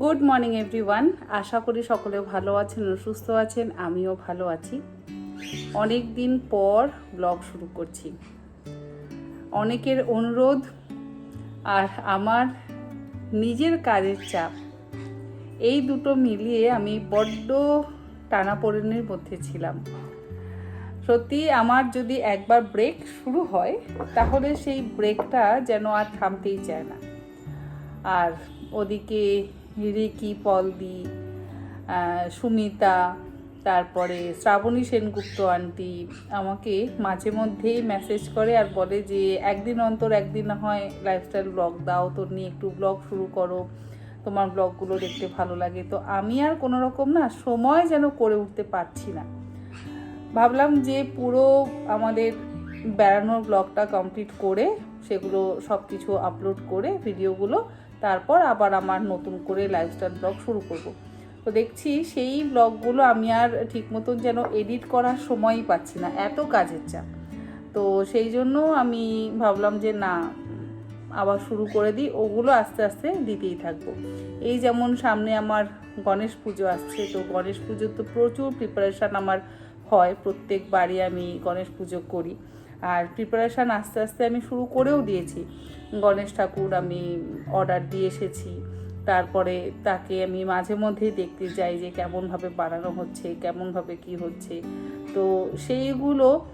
Good morning everyone আশা করি সকলে ভালো আছেন সুস্থ আছেন। আমিও ভালো আছি। অনেক দিন পর ব্লগ শুরু করছি। অনেকের অনুরোধ, আর আমার নিজের কাজের চাপ। এই দুটো মিলিয়ে আমি বড্ড টানাপোড়েনের মধ্যে ছিলাম। সত্যি, আমার যদি একবার ব্রেক শুরু হয়, তাহলে সেই ব্রেকটা যেন আর থামতেই চায় না। আর ওদিকে রিকি পলদি সুমিতা, তারপরে শ্রাবণী সেনগুপ্ত আন্টি আমাকে মাঝে মধ্যেই মেসেজ করে আর বলে যে, একদিন অন্তর একদিন হয় লাইফস্টাইল ব্লগ দাও, তোর নিয়ে একটু ব্লগ শুরু করো, তোমার ব্লগগুলো দেখতে ভালো লাগে। তো আমি আর কোনো রকম না সময় যেন করে উঠতে পারছি না। ভাবলাম যে পুরো আমাদের বেড়ানোর ব্লগটা কমপ্লিট করে সেগুলো সব কিছু আপলোড করে ভিডিওগুলো তারপর আবার আমার নতুন করে লাইফস্টাইল ব্লগ শুরু করব। তো দেখছি সেই ব্লগগুলো আমি আর ঠিক মতন যেন এডিট করার সময়ই পাচ্ছি না, এত কাজের চাপ। তো সেই জন্য আমি ভাবলাম যে না, আবার শুরু করে দিই, ওগুলো আস্তে আস্তে দিতেই থাকব। এই যেমন সামনে আমার গণেশ পুজো আসছে, তো গণেশ পুজোর তো প্রচুর প্রিপারেশান আমার হয় প্রত্যেকবারই আমি গণেশ পুজো করি। আর প্রিপারেশান আস্তে আস্তে আমি শুরু করেও দিয়েছি। গণেশ ঠাকুর আমি অর্ডার দিয়ে এসেছি। তারপরে তাকে আমি মাঝে মধ্যেই দেখতে যাই যে কেমনভাবে বানানো হচ্ছে, কেমনভাবে কি হচ্ছে। তো সেইগুলো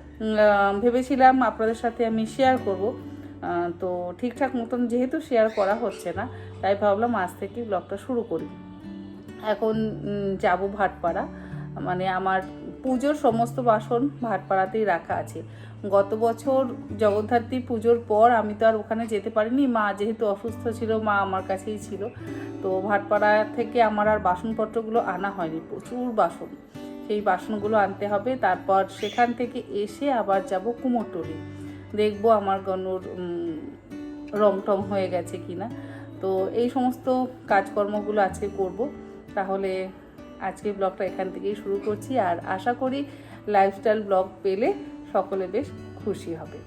ভেবেছিলাম আপনাদের সাথে আমি শেয়ার করব। তো ঠিকঠাক মতন যেহেতু শেয়ার করা হচ্ছে না, তাই ভাবলাম আজ থেকে ব্লগটা শুরু করি। এখন যাব ভাটপাড়া। মানে আমার পুজোর সমস্ত বাসন ভাটপাড়াতেই রাখা আছে। গত বছর জগদ্ধাত্রী পুজোর পর আমি তো আর ওখানে যেতে পারিনি। মা যেহেতু অসুস্থ ছিল মা আমার কাছেই ছিল। তো ভাটপাড়া থেকে আমার আর বাসনপত্রগুলো আনা হয়নি প্রচুর বাসন। সেই বাসনগুলো আনতে হবে। তারপর সেখান থেকে এসে আবার যাব কুমোরটুলি। দেখব আমার উম, রং টং হয়ে গেছে কিনা। তো এই সমস্ত কাজকর্মগুলো আজকে করব। তাহলে আজকে ব্লগটা এখান থেকেই শুরু করছি আর আশা করি লাইফস্টাইল ব্লগ পেলে সকলে বেশ খুশি হবে।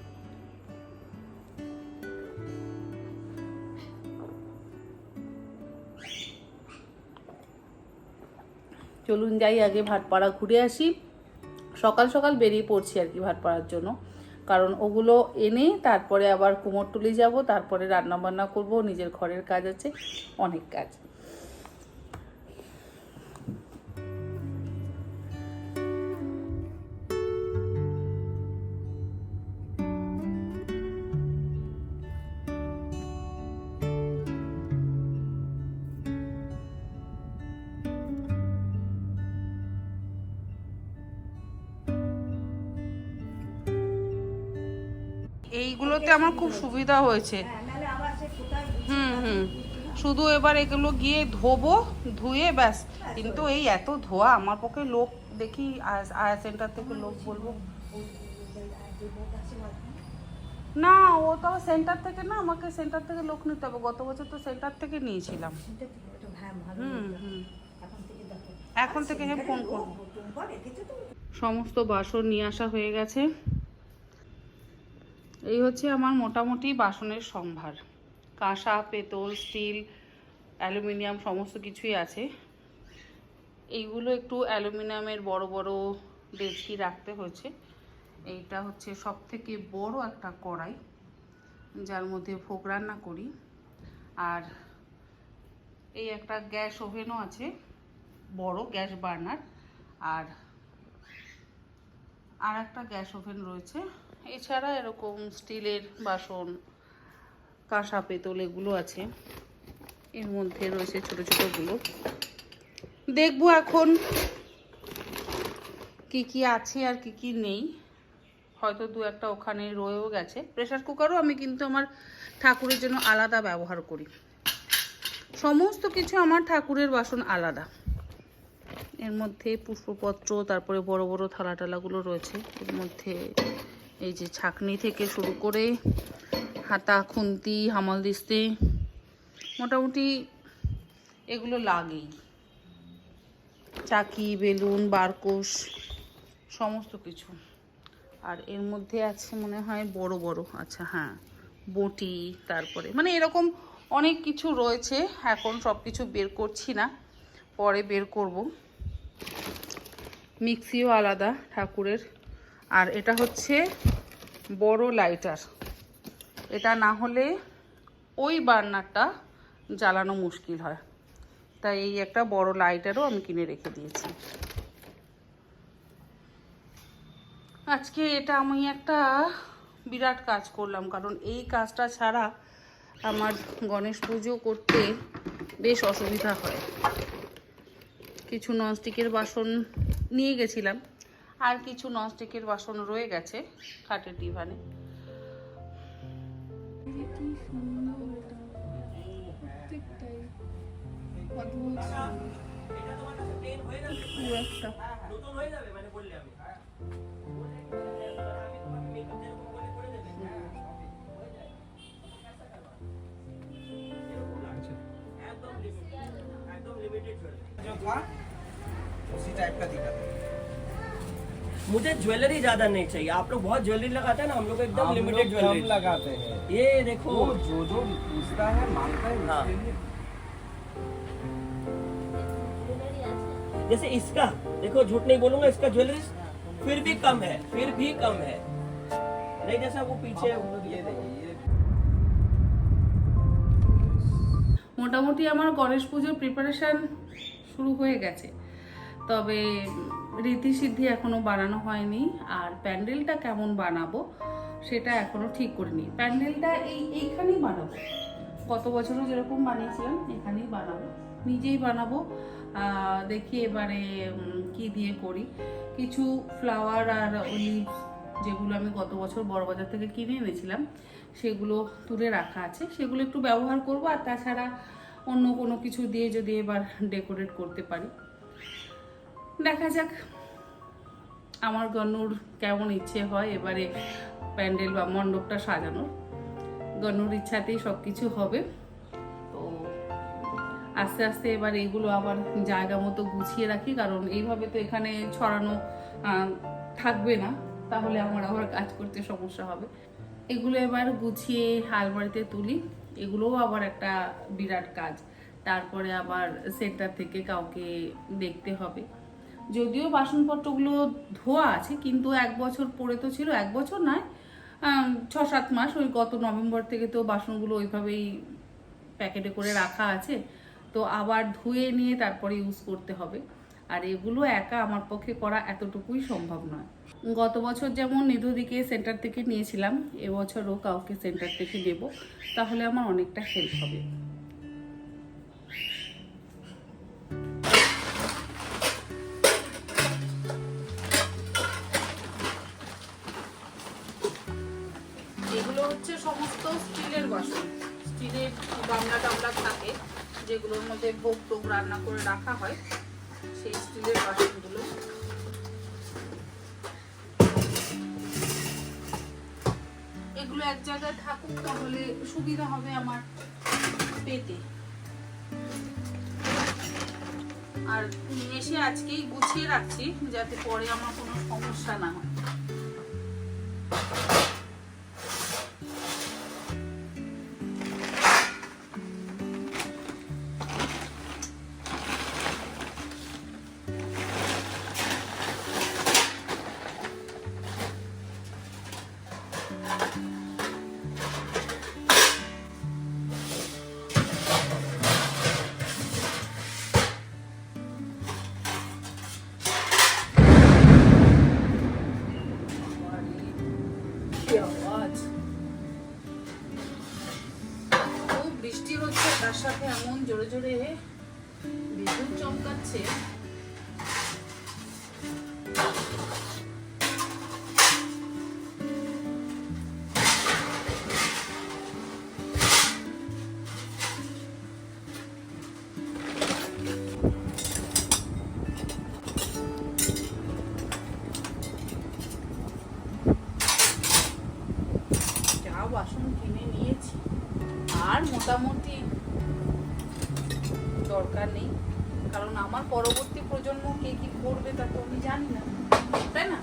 চলুন যাই, আগে ভাটপাড়া ঘুরে আসি। সকাল সকাল বেরিয়ে পড়ছি আর কি ভাটপাড়ার জন্য। কারণ ওগুলো এনে তারপরে আবার কুমোরটুলি যাব, তারপরে রান্না বান্না করব, নিজের ঘরের কাজ আছে, অনেক কাজ। এইগুলোতে আমার খুব সুবিধা হয়েছে। হুম হুম। শুধু এবার এগুলো গিয়ে ধোবো, ধুয়ে ব্যাস। কিন্তু এই এত ধোয়া, আমার পক্ষে লোক দেখি আয়া- সেন্টার থেকে লোক বলব। না, ও তো সেন্টার থেকে না, আমাকে সেন্টার থেকে লোক নিতে হবে। গত বছর তো সেন্টার থেকে নিয়েছিলাম। হুম হুম। এখন থেকে হ্যাঁ ফোন করব। সমস্ত বাসন নিয়ে আসা হয়ে গেছে। এই হচ্ছে আমার মোটামুটি বাসনের সম্ভার। কাঁসা, পেতল, স্টিল, অ্যালুমিনিয়াম সমস্ত কিছুই আছে। এইগুলো একটু অ্যালুমিনিয়ামের বড় বড় ডেচকি রাখতে হয়েছে। এইটা হচ্ছে সব থেকে বড় একটা কড়াই, যার মধ্যে ভোগ রান্না করি। আর এই একটা গ্যাস ওভেনও আছে, বড় গ্যাস বার্নার। আর আর একটা গ্যাস ওভেন রয়েছে এছাড়া এরকম স্টিলের বাসন, কাঁসা, পেতল এগুলো আছে। এর মধ্যে রয়েছে ছোট ছোটগুলো দেখব এখন কি কি আছে আর কি কি নেই। হয়তো দু একটা ওখানে রয়েও গেছে। প্রেশার কুকারও আমি কিন্তু আমার ঠাকুরের জন্য আলাদা ব্যবহার করি। সমস্ত কিছু আমার ঠাকুরের বাসন আলাদা। এর মধ্যে পুষ্পপত্র, তারপরে বড় বড় থালা টালাগুলো রয়েছে। এর মধ্যে এই যে ছাকনি থেকে শুরু করে হাতা, খুন্তি, হামাল দিস্তে মোটামুটি এগুলো লাগেই। চাকি, বেলুন বারকোষ সমস্ত কিছু। আর এর মধ্যে আছে মনে হয় বড় বড় আচ্ছা হ্যাঁ বটি, তারপরে মানে এরকম অনেক কিছু রয়েছে। এখন সব কিছু বের করছি না, পরে বের করব। মিক্সিও আলাদা ঠাকুরের। আর এটা হচ্ছে বড় লাইটার। এটা না হলে ওই বার্নারটা জ্বালানো মুশকিল হয়। তাই এই একটা বড় লাইটারও আমি কিনে রেখে দিয়েছি। আজকে এটা আমি একটা বিরাট কাজ করলাম, কারণ এই কাজটা ছাড়া আমার গণেশ পুজো করতে বেশ অসুবিধা হয়। কিছু ননস্টিকের বাসন নিয়ে গেছিলাম। আর কিছু ননস্টিকের বাসন রয়ে গেছে খাটের ডিভানে কি সুন্দর এটা প্রত্যেকটাই অদ্ভুত সুন্দর। পুরো একটা जो था उसी टाइप का दिखा मुझे ज्वेलरी ज्यादा नहीं चाहिए आप लोग बहुत ज्वेलरी लगाते हैं ना हम लोग एकदम हम लिमिटेड लोग कम ज्वेलरी लगाते हैं ये देखो वो जो जो पूछता है मांगता है हाँ। उसके लिए जैसे इसका देखो झूठ नहीं बोलूंगा इसका ज्वेलरी फिर भी कम है फिर भी कम है नहीं जैसा वो पीछे ये देखिए ये মোটামুটি আমার গণেশ পুজোর প্রিপারেশন শুরু হয়ে গেছে তবে রীতি সিদ্ধি এখনও বানানো হয়নি। আর প্যান্ডেলটা কেমন বানাবো সেটা এখনও ঠিক করিনি। প্যান্ডেলটা এই, এইখানেই বানাবো। গত বছরও যেরকম বানিয়েছিলাম, এখানেই বানাবো। নিজেই বানাবো। দেখি এবারে কি দিয়ে করি। কিছু ফ্লাওয়ার আর লিভস যেগুলো আমি গত বছর বড়বাজার থেকে কিনে এনেছিলাম, সেগুলো তুলে রাখা আছে। সেগুলো একটু ব্যবহার করব, আর তাছাড়া অন্য কোনো কিছু দিয়ে যদি এবার ডেকোরেট করতে পারি। দেখা যাক। আমার গনুর কেমন ইচ্ছে হয় এবারে প্যান্ডেল বা মণ্ডপটা সাজানোর। গনুর ইচ্ছাতেই সব কিছু হবে। তো আস্তে আস্তে এবার এইগুলো আবার জায়গা মতো গুছিয়ে রাখি, কারণ এইভাবে তো এখানে ছড়ানো থাকবে না। তাহলে আমার আবার কাজ করতে সমস্যা হবে। এগুলো এবার গুছিয়ে আলমারিতে তুলি। এগুলোও আবার একটা বিরাট কাজ। তারপরে আবার সেন্টার থেকে কাউকে দেখতে হবে। যদিও বাসনপত্রগুলো ধোয়া আছে, কিন্তু এক বছর পরে তো ছিল, এক বছর নয় ছ সাত মাস ওই গত নভেম্বর থেকে তো বাসনগুলো ওইভাবেই প্যাকেটে করে রাখা আছে, তো আবার ধুয়ে নিয়ে তারপরে ইউজ করতে হবে। আর এগুলো একা আমার পক্ষে করা এতটুকুই সম্ভব নয়। গত বছর যেমন নিধুদিকে সেন্টার থেকে নিয়েছিলাম, এবছরও কাউকে সেন্টার থেকে নেব তাহলে আমার অনেকটা হেল্প হবে। বাসন স্টিলের গামলা টামলা থাকে, যেগুলোর মধ্যে ভোগ টোগ রান্না করে রাখা হয়, সেই স্টিলের বাসনগুলো। এগুলো এক জায়গায় থাকুক, তাহলে সুবিধা হবে আমার পেতে। আর এসে আজকেই গুছিয়ে রাখছি, যাতে পরে আমার কোনো সমস্যা না হয়। সাথে এমন জোরে জোরে বিদ্যুৎ চমকাচ্ছে। দরকার নেই। কারণ আমার পরবর্তী প্রজন্ম কে কি করবে তা তো আমি জানি না। তাই না?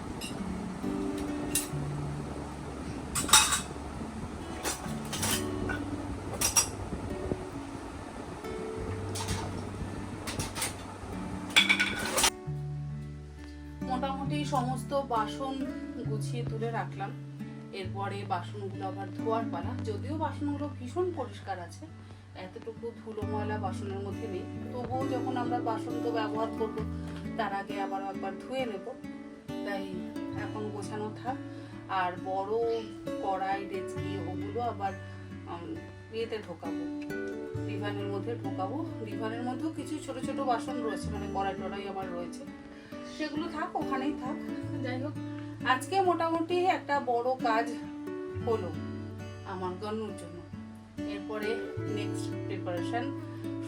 মোটামুটি সমস্ত বাসন গুছিয়ে তুলে রাখলাম। এরপরে বাসনগুলো আবার ধোয়ার পালা। যদিও বাসনগুলো ভীষণ পরিষ্কার আছে এতটুকু ধুলো, ময়লা বাসনের মধ্যে নেই। তবুও যখন আমরা বাসন তো ব্যবহার করব, তার আগে আবার একবার ধুয়ে নেব। তাই এখন গোছানো থাক। আর বড় কড়াই, ডেচকি ওগুলো আবার ইয়েতে ঢোকাবো। ডিভানের মধ্যে ঢোকাবো। ডিভানের মধ্যেও কিছু ছোট ছোট বাসন রয়েছে মানে কড়াই টড়াই আবার রয়েছে। সেগুলো থাক, ওখানেই থাক। যাই হোক, আজকে মোটামুটি একটা বড় কাজ হলো আমার গন্নুর জন্য। এরপরে নেক্সট প্রিপারেশন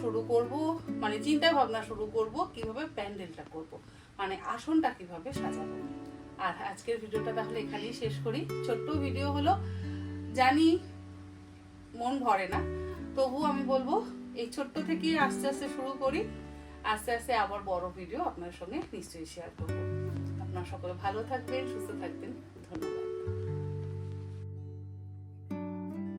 শুরু করব মানে চিন্তা ভাবনা শুরু করব, কীভাবে প্যান্ডেলটা করব মানে আসনটা কীভাবে সাজাবো। আর আজকের ভিডিওটা তাহলে এখানেই শেষ করি। ছোট্ট ভিডিও হলো, জানি মন ভরে না, তবু আমি বলব, এই ছোট্ট থেকে আস্তে আস্তে শুরু করি। আস্তে আস্তে আবার বড় ভিডিও আপনার সঙ্গে নিশ্চয়ই শেয়ার করব। আপনার সকলে ভালো থাকবেন, সুস্থ থাকবেন।